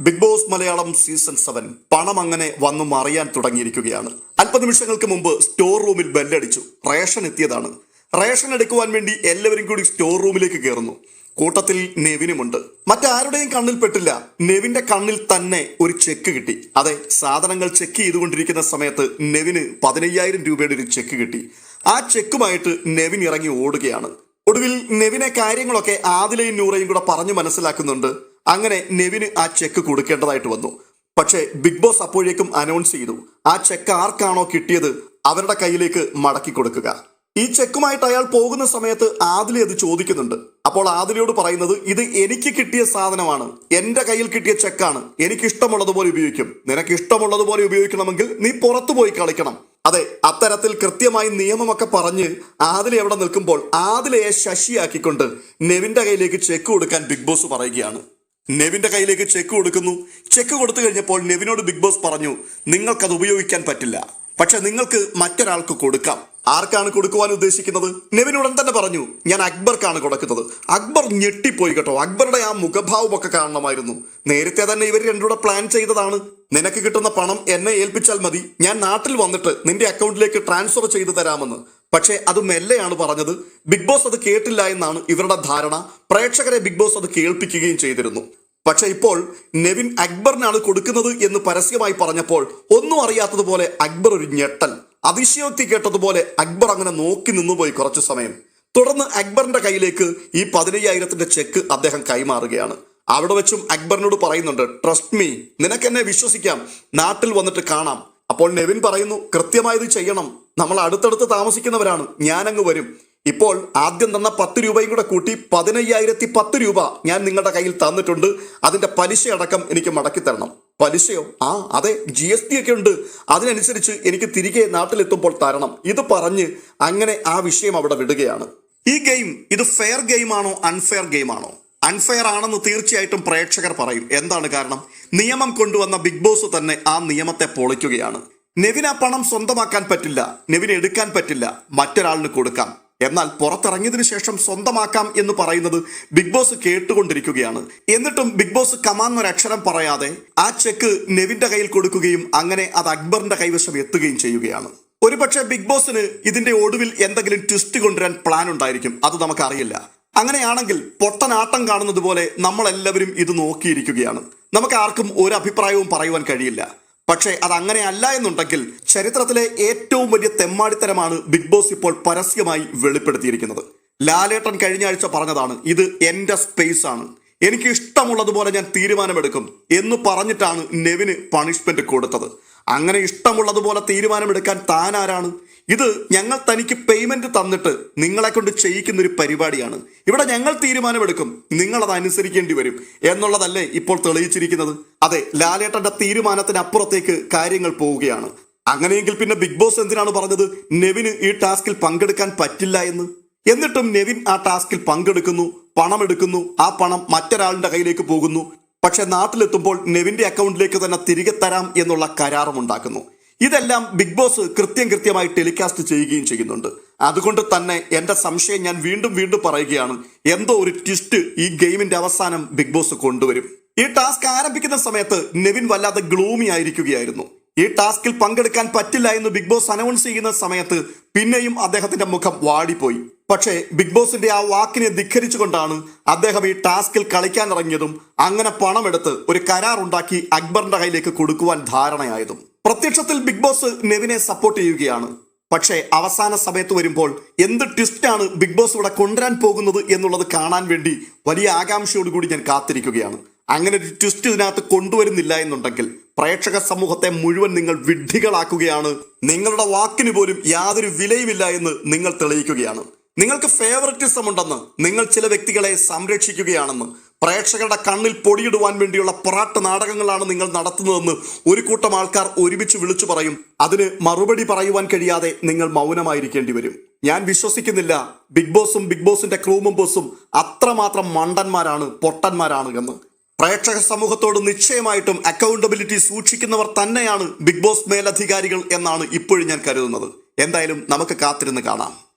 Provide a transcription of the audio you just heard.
Big Boss Malayalam season seven പണം അങ്ങനെ വന്നു മറിയാൻ തുടങ്ങിയിരിക്കുകയാണ്. അല്പനിമിഷങ്ങൾക്ക് മുമ്പ് സ്റ്റോർ റൂമിൽ ബെല്ലടിച്ചു റേഷൻ എത്തിയതാണ്. റേഷൻ എടുക്കുവാൻ വേണ്ടി എല്ലാവരും കൂടി സ്റ്റോർ റൂമിലേക്ക് കയറുന്നു. കൂട്ടത്തിൽ നെവിനുമുണ്ട്. മറ്റാരുടെയും കണ്ണിൽ പെട്ടില്ല. നെവിന്റെ കണ്ണിൽ തന്നെ ഒരു ചെക്ക് കിട്ടി. അതെ സാധനങ്ങൾ ചെക്ക് ചെയ്തുകൊണ്ടിരിക്കുന്ന സമയത്ത് നെവിന് പതിനയ്യായിരം രൂപയുടെ ഒരു ചെക്ക് കിട്ടി. ആ ചെക്കുമായിട്ട് നെവിൻ ഇറങ്ങി ഓടുകയാണ്. ഒടുവിൽ നെവിനെ കാര്യങ്ങളൊക്കെ ആദിലയും നൂറയും കൂടെ പറഞ്ഞു മനസ്സിലാക്കുന്നുണ്ട്. അങ്ങനെ നെവിന് ആ ചെക്ക് കൊടുക്കേണ്ടതായിട്ട് വന്നു. പക്ഷേ ബിഗ് ബോസ് അപ്പോഴേക്കും അനൗൺസ് ചെയ്തു ആ ചെക്ക് ആർക്കാണോ കിട്ടിയത് അവരുടെ കയ്യിലേക്ക് മടക്കി കൊടുക്കുക. ഈ ചെക്കുമായിട്ട് അയാൾ പോകുന്ന സമയത്ത് ആദിലി അത് ചോദിക്കുന്നുണ്ട്. അപ്പോൾ ആദിലിയോട് പറയുന്നത് ഇത് എനിക്ക് കിട്ടിയ സാധനമാണ്. എന്റെ കയ്യിൽ കിട്ടിയ ചെക്കാണ് എനിക്ക് ഇഷ്ടമുള്ളതുപോലെ ഉപയോഗിക്കും. നിനക്ക് ഇഷ്ടമുള്ളതുപോലെ ഉപയോഗിക്കണമെങ്കിൽ നീ പുറത്തു പോയി കളിക്കണം. അതെ അത്തരത്തിൽ കൃത്യമായി നിയമമൊക്കെ പറഞ്ഞ് ആദില എവിടെ നിൽക്കുമ്പോൾ ആദിലയെ ശശിയാക്കിക്കൊണ്ട് നെവിന്റെ കയ്യിലേക്ക് ചെക്ക് കൊടുക്കാൻ ബിഗ് ബോസ് പറയുകയാണ്. നെവിന്റെ കയ്യിലേക്ക് ചെക്ക് കൊടുക്കുന്നു. ചെക്ക് കൊടുത്തു കഴിഞ്ഞപ്പോൾ നെവിനോട് ബിഗ് ബോസ് പറഞ്ഞു നിങ്ങൾക്കത് ഉപയോഗിക്കാൻ പറ്റില്ല. പക്ഷെ നിങ്ങൾക്ക് മറ്റൊരാൾക്ക് കൊടുക്കാം. ആർക്കാണ് കൊടുക്കുവാൻ ഉദ്ദേശിക്കുന്നത്? നെവിൻ ഉടൻ തന്നെ പറഞ്ഞു ഞാൻ അക്ബർക്കാണ് കൊടുക്കുന്നത്. അക്ബർ ഞെട്ടിപ്പോയി കേട്ടോ. അക്ബറുടെ ആ മുഖഭാവം ഒക്കെ കാണണമായിരുന്നു. നേരത്തെ തന്നെ ഇവർ രണ്ടുകൂടെ പ്ലാൻ ചെയ്തതാണ്. നിനക്ക് കിട്ടുന്ന പണം എന്നെ ഏൽപ്പിച്ചാൽ മതി. ഞാൻ നാട്ടിൽ വന്നിട്ട് നിന്റെ അക്കൗണ്ടിലേക്ക് ട്രാൻസ്ഫർ ചെയ്തു തരാമെന്ന്. പക്ഷേ അത് മെല്ലെയാണ് പറഞ്ഞത്. ബിഗ് ബോസ് അത് കേട്ടില്ല എന്നാണ് ഇവരുടെ ധാരണ. പ്രേക്ഷകരെ ബിഗ് ബോസ് അത് കേൾപ്പിക്കുകയും ചെയ്തിരുന്നു. പക്ഷെ ഇപ്പോൾ നെവിൻ അക്ബറിനാണ് കൊടുക്കുന്നത് എന്ന് പരസ്യമായി പറഞ്ഞപ്പോൾ ഒന്നും അറിയാത്തതുപോലെ അക്ബർ ഒരു ഞെട്ടൽ. അതിശയോക്തി കേട്ടതുപോലെ അക്ബർ അങ്ങനെ നോക്കി നിന്നുപോയി കുറച്ചു സമയം. തുടർന്ന് അക്ബറിന്റെ കയ്യിലേക്ക് ഈ പതിനയ്യായിരത്തിന്റെ ചെക്ക് അദ്ദേഹം കൈമാറുകയാണ്. അവിടെ വെച്ചും അക്ബറിനോട് പറയുന്നുണ്ട് ട്രസ്റ്റ് മീ നിനക്ക് എന്നെ വിശ്വസിക്കാം. നാട്ടിൽ വന്നിട്ട് കാണാം. അപ്പോൾ നെവിൻ പറയുന്നു കൃത്യമായത് ചെയ്യണം. നമ്മൾ അടുത്തടുത്ത് താമസിക്കുന്നവരാണ്. ഞാനങ്ങ് വരും. ഇപ്പോൾ ആദ്യം തന്ന പത്ത് രൂപയും കൂടെ കൂട്ടി പതിനയ്യായിരത്തി പത്ത് രൂപ ഞാൻ നിങ്ങളുടെ കയ്യിൽ തന്നിട്ടുണ്ട്. അതിന്റെ പലിശ അടക്കം എനിക്ക് മടക്കി തരണം. പലിശയോ? ആ അതെ ജി എസ് ടി ഒക്കെ ഉണ്ട്. അതിനനുസരിച്ച് എനിക്ക് തിരികെ നാട്ടിലെത്തുമ്പോൾ തരണം. ഇത് പറഞ്ഞ് അങ്ങനെ ആ വിഷയം അവിടെ വിടുകയാണ്. ഈ ഗെയിം ഇത് ഫെയർ ഗെയിമാണോ അൺഫെയർ ഗെയിമാണോ? അൺഫെയർ ആണെന്ന് തീർച്ചയായിട്ടും പ്രേക്ഷകർ പറയും. എന്താണ് കാരണം? നിയമം കൊണ്ടുവന്ന ബിഗ് ബോസ് തന്നെ ആ നിയമത്തെ പൊളിക്കുകയാണ്. നെവിന് ആ പണം സ്വന്തമാക്കാൻ പറ്റില്ല. നെവിന് എടുക്കാൻ പറ്റില്ല. മറ്റൊരാളിന് കൊടുക്കാം. എന്നാൽ പുറത്തിറങ്ങിയതിനു ശേഷം സ്വന്തമാക്കാം എന്ന് പറയുന്നത് ബിഗ് ബോസ് കേട്ടുകൊണ്ടിരിക്കുകയാണ്. എന്നിട്ടും ബിഗ് ബോസ് കമാന്നൊരക്ഷരം പറയാതെ ആ ചെക്ക് നെവിന്റെ കയ്യിൽ കൊടുക്കുകയും അങ്ങനെ അത് അക്ബറിന്റെ കൈവശം എത്തുകയും ചെയ്യുകയാണ്. ഒരുപക്ഷെ ബിഗ് ബോസിന് ഇതിന്റെ ഒടുവിൽ എന്തെങ്കിലും ട്വിസ്റ്റ് കൊണ്ടുവരാൻ പ്ലാൻ ഉണ്ടായിരിക്കും. അത് നമുക്കറിയില്ല. അങ്ങനെയാണെങ്കിൽ പൊട്ടനാട്ടം കാണുന്നത് പോലെ നമ്മളെല്ലാവരും ഇത് നോക്കിയിരിക്കുകയാണ്. നമുക്ക് ആർക്കും ഒരു അഭിപ്രായവും പറയുവാൻ കഴിയില്ല. പക്ഷേ അത് അങ്ങനെ അല്ല എന്നുണ്ടെങ്കിൽ ചരിത്രത്തിലെ ഏറ്റവും വലിയ തെമ്മാടിത്തരമാണ് ബിഗ് ബോസ് ഇപ്പോൾ പരസ്യമായി വെളിപ്പെടുത്തിയിരിക്കുന്നത്. ലാലേട്ടൻ കഴിഞ്ഞ ആഴ്ച പറഞ്ഞതാണ് ഇത് എന്റെ സ്പേസ് ആണ്. എനിക്ക് ഇഷ്ടമുള്ളതുപോലെ ഞാൻ തീരുമാനമെടുക്കും എന്ന് പറഞ്ഞിട്ടാണ് നെവിന് പണിഷ്മെന്റ് കൊടുത്തത്. അങ്ങനെ ഇഷ്ടമുള്ളതുപോലെ തീരുമാനമെടുക്കാൻ താൻ ആരാണ്? ഇത് ഞങ്ങൾ തനിക്ക് പേയ്മെന്റ് തന്നിട്ട് നിങ്ങളെ കൊണ്ട് ചെയ്യിക്കുന്ന ഒരു പരിപാടിയാണ്. ഇവിടെ ഞങ്ങൾ തീരുമാനമെടുക്കും. നിങ്ങൾ അത് അനുസരിക്കേണ്ടി വരും. എന്നുള്ളതല്ലേ ഇപ്പോൾ തെളിയിച്ചിരിക്കുന്നത്. അതെ ലാലേട്ടന്റെ തീരുമാനത്തിനപ്പുറത്തേക്ക് കാര്യങ്ങൾ പോവുകയാണ്. അങ്ങനെയെങ്കിൽ പിന്നെ ബിഗ് ബോസ് എന്തിനാണ് പറഞ്ഞത്? നെവിന് ഈ ടാസ്കിൽ പങ്കെടുക്കാൻ പറ്റില്ല എന്ന്. എന്നിട്ടും നെവിൻ ആ ടാസ്കിൽ പങ്കെടുക്കുന്നു പണം എടുക്കുന്നു ആ പണം മറ്റൊരാളുടെ കയ്യിലേക്ക് പോകുന്നു. പക്ഷെ നാട്ടിലെത്തുമ്പോൾ നെവിന്റെ അക്കൗണ്ടിലേക്ക് തന്നെ തിരികെ തരാം എന്നുള്ള കരാറും ഉണ്ടാക്കുന്നു ഇതെല്ലാം ബിഗ് ബോസ് കൃത്യം കൃത്യമായി ടെലികാസ്റ്റ് ചെയ്യുകയും ചെയ്യുന്നുണ്ട്. അതുകൊണ്ട് തന്നെ എന്റെ സംശയം ഞാൻ വീണ്ടും വീണ്ടും പറയുകയാണ്. എന്തോ ഒരു ട്വിസ്റ്റ് ഈ ഗെയിമിന്റെ അവസാനം ബിഗ് ബോസ് കൊണ്ടുവരും. ഈ ടാസ്ക് ആരംഭിക്കുന്ന സമയത്ത് നെവിൻ വല്ലാതെ ഗ്ലൂമി ആയിരിക്കുകയായിരുന്നു. ഈ ടാസ്കിൽ പങ്കെടുക്കാൻ പറ്റില്ല എന്ന് ബിഗ് ബോസ് അനൗൺസ് ചെയ്യുന്ന സമയത്ത് പിന്നെയും അദ്ദേഹത്തിന്റെ മുഖം വാടിപ്പോയി. പക്ഷേ ബിഗ് ബോസിന്റെ ആ വാക്കിനെ ധിഖരിച്ചുകൊണ്ടാണ് അദ്ദേഹം ഈ ടാസ്കിൽ കളിക്കാൻ ഇറങ്ങിയതും അങ്ങനെ പണമെടുത്ത് ഒരു കരാർ ഉണ്ടാക്കി അക്ബറിന്റെ കയ്യിലേക്ക് കൊടുക്കുവാൻ ധാരണയായതും. പ്രത്യക്ഷത്തിൽ ബിഗ് ബോസ് നെവിനെ സപ്പോർട്ട് ചെയ്യുകയാണ്. പക്ഷേ അവസാന സമയത്ത് വരുമ്പോൾ എന്ത് ട്വിസ്റ്റാണ് ബിഗ് ബോസ് ഇവിടെ കൊണ്ടുവരാൻ പോകുന്നത് എന്നുള്ളത് കാണാൻ വേണ്ടി വലിയ ആകാംക്ഷയോടുകൂടി ഞാൻ കാത്തിരിക്കുകയാണ്. അങ്ങനെ ഒരു ട്വിസ്റ്റ് ഇതിനകത്ത് കൊണ്ടുവരുന്നില്ല എന്നുണ്ടെങ്കിൽ പ്രേക്ഷക സമൂഹത്തെ മുഴുവൻ നിങ്ങൾ വിഡ്ഢികളാക്കുകയാണ്. നിങ്ങളുടെ വാക്കിന് പോലും യാതൊരു വിലയുമില്ല എന്ന് നിങ്ങൾ തെളിയിക്കുകയാണ്. നിങ്ങൾക്ക് ഫേവററ്റിസം ഉണ്ടെന്ന് നിങ്ങൾ ചില വ്യക്തികളെ സംരക്ഷിക്കുകയാണെന്ന്. പ്രേക്ഷകരുടെ കണ്ണിൽ പൊടിയിടുവാൻ വേണ്ടിയുള്ള പൊറാട്ട് നാടകങ്ങളാണ് നിങ്ങൾ നടത്തുന്നതെന്ന് ഒരു കൂട്ടം ആൾക്കാർ ഒരുമിച്ച് വിളിച്ചു പറയും. അതിന് മറുപടി പറയുവാൻ കഴിയാതെ നിങ്ങൾ മൗനമായിരിക്കേണ്ടി വരും. ഞാൻ വിശ്വസിക്കുന്നില്ല. ബിഗ് ബോസും ബിഗ് ബോസിന്റെ ക്രൂ മെമ്പേഴ്സും അത്രമാത്രം മണ്ടന്മാരാണ് പൊട്ടന്മാരാണ് എന്ന്. പ്രേക്ഷക സമൂഹത്തോട് നിശ്ചയമായിട്ടും അക്കൗണ്ടബിലിറ്റി സൂക്ഷിക്കുന്നവർ തന്നെയാണ് ബിഗ് ബോസ് മേലധികാരികൾ എന്നാണ് ഇപ്പോഴും ഞാൻ കരുതുന്നത്. എന്തായാലും നമുക്ക് കാത്തിരുന്ന് കാണാം.